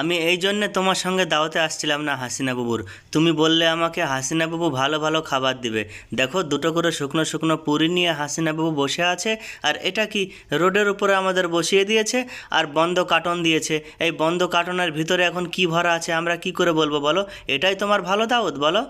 আমি এই জন্যে তোমার সঙ্গে দাওয়াতে আসছিলাম না, হাসিনা বাবুর। তুমি বললে আমাকে হাসিনা বাবু ভালো ভালো খাবার দিবে। দেখো, দুটো করে শুকনো শুকনো পুরি নিয়ে হাসিনা বাবু বসে আছে, আর এটা কি রোডের উপরে আমাদের বসিয়ে দিয়েছে, আর বন্ধ কার্টন দিয়েছে। এই বন্ধ কার্টনের ভিতরে এখন কি ভরা আছে, আমরা কি করে বলব বলো? এটাই তোমার ভালো দাওয়াত, বলো।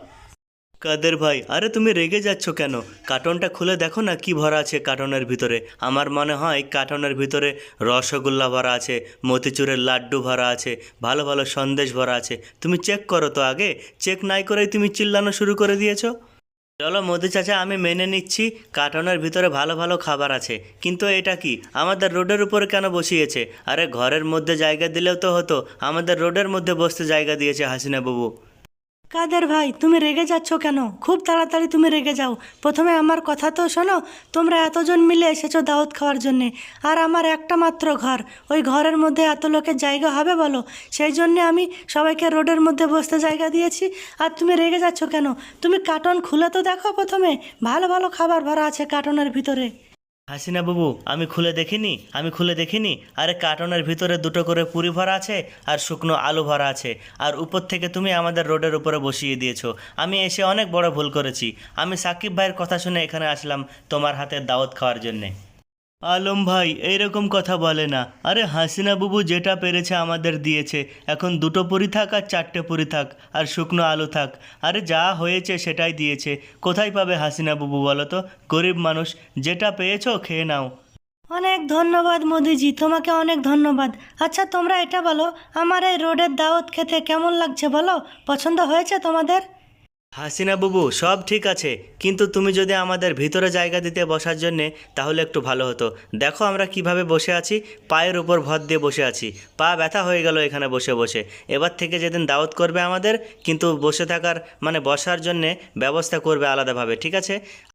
কাদের ভাই? আরে তুমি রেগে যাচ্ছ কেন? কার্টনটা খুলে দেখো না কি ভরা আছে কার্টনের ভিতরে। আমার মনে হয় কার্টনের ভিতরে রসগোল্লা ভরা আছে, মতিচুরের লাড্ডু ভরা আছে, ভালো ভালো সন্দেশ ভরা আছে। তুমি চেক করো তো আগে। চেক নাই করেই তুমি চিল্লানো শুরু করে দিয়েছ। চলো মোদি চাচা, আমি মেনে নিচ্ছি কার্টনের ভিতরে ভালো ভালো খাবার আছে। কিন্তু এটা কি? আমাদের রোডের উপরে কেন বসিয়েছে? আরে ঘরের মধ্যে জায়গা দিলেও তো হতো। আমাদের রোডের মধ্যে বসতে জায়গা দিয়েছে হাসিনা বাবু কাদের ভাই, তুমি রেগে যাচ্ছ কেন? খুব তাড়াতাড়ি তুমি রেগে যাও। প্রথমে আমার কথা তো শোনো, তোমরা এতজন মিলে এসেছ দাওয়াত খাওয়ার জন্যে। আর আমার একটা মাত্র ঘর, ওই ঘরের মধ্যে এত লোকের জায়গা হবে বলো? সেই জন্যে আমি সবাইকে রোডের মধ্যে বসতে জায়গা দিয়েছি। আর তুমি রেগে যাচ্ছ কেন? তুমি কার্টন খুলে তো দেখো প্রথমে। ভালো ভালো খাবার ভরা আছে কার্টনের ভিতরে। হাসিনা বাবু, আমি খুলে দেখিনি, আমি খুলে দেখিনি। আরে কার্টনের ভিতরে দুটো করে পুরি ভরা আছে আর শুকনো আলু ভরা আছে। আর উপর থেকে তুমি আমাদের রোডের উপরে বসিয়ে দিয়েছ। আমি এসে অনেক বড় ভুল করেছি। আমি সাকিব ভাইয়ের কথা শুনে এখানে আসলাম তোমার হাতে দাওয়াত খাওয়ার জন্যে। আলম ভাই, এইরকম কথা বলে না। আরে হাসিনা বাবু যেটা পেরেছে আমাদের দিয়েছে। এখন দুটো পুরি থাক আর চারটে পুরি থাক, আর শুকনো আলু থাক। আরে যা হয়েছে সেটাই দিয়েছে। কোথায় পাবে হাসিনা বাবু বলো তো? গরিব মানুষ, যেটা পেয়েছ খেয়ে নাও। অনেক ধন্যবাদ মোদিজি, তোমাকে অনেক ধন্যবাদ। আচ্ছা তোমরা এটা বলো, আমার এই রোডের দাওয়াত খেতে কেমন লাগছে বলো? পছন্দ হয়েছে তোমাদের? হাসিনা বাবু, সব ঠিক আছে, কিন্তু তুমি যদি আমাদের ভিতরে জায়গা দিতে বসার জন্যে, তাহলে একটু ভালো হতো। দেখো আমরা কীভাবে বসে আছি, পায়ের উপর ভর দিয়ে বসে আছি। পা ব্যথা হয়ে গেল এখানে বসে বসে। এবার থেকে যেদিন দাওয়াত করবে আমাদের, কিন্তু বসে থাকার মানে বসার জন্যে ব্যবস্থা করবে আলাদাভাবে, ঠিক আছে?